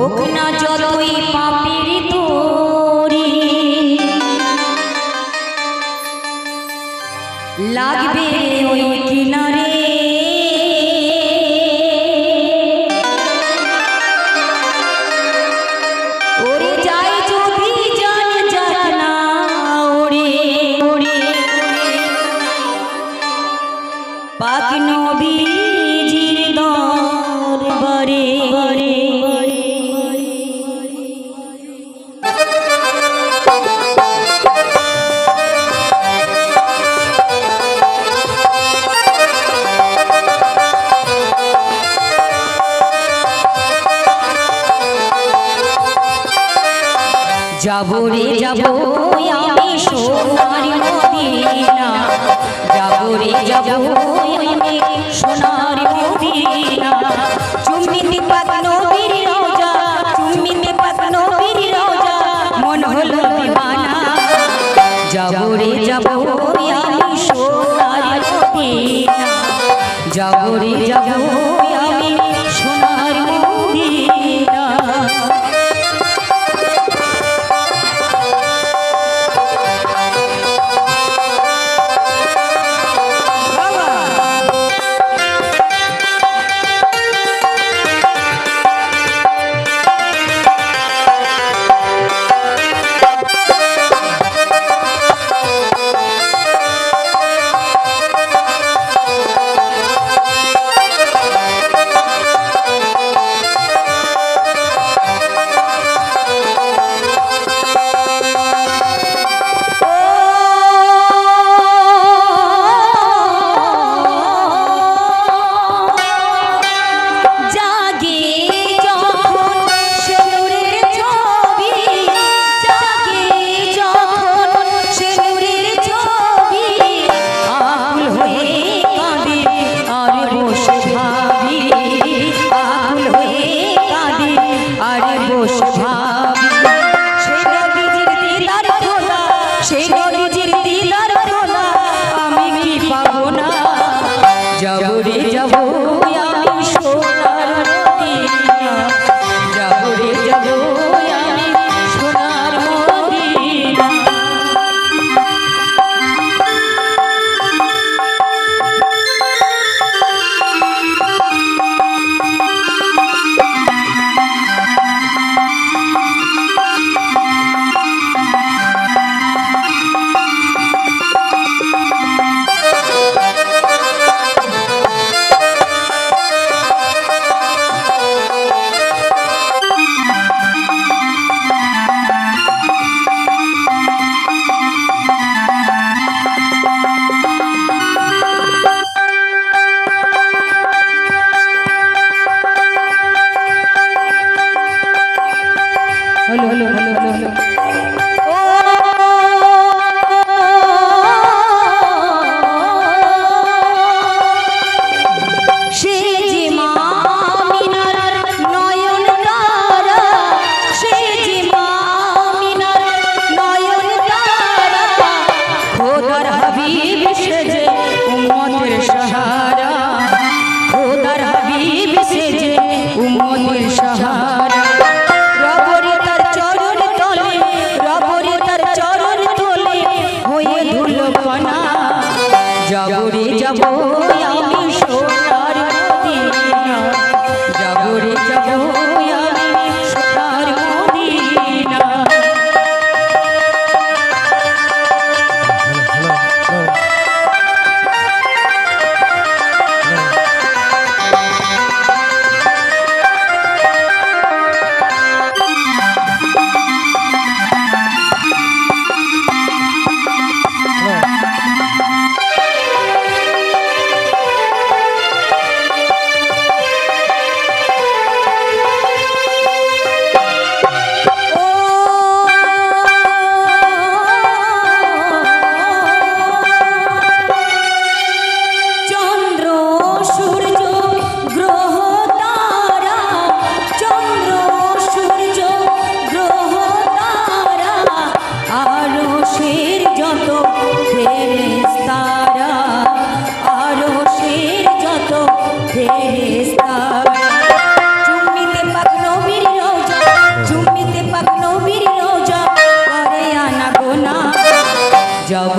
হোক না যতই পাপের তোরি লাগবে ওই যাব রে যাব আমি সোনার মদিনা। যাব রে যাব আমি সোনার মদিনা। চুমিতে পাক নবীর রওজা চুমিতে পাক বীর রাজা, মন হলো দিবানা। যাব রে যাব আমি সোনার মদিনা। যাব রে যাব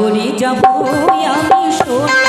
屋里就不要你说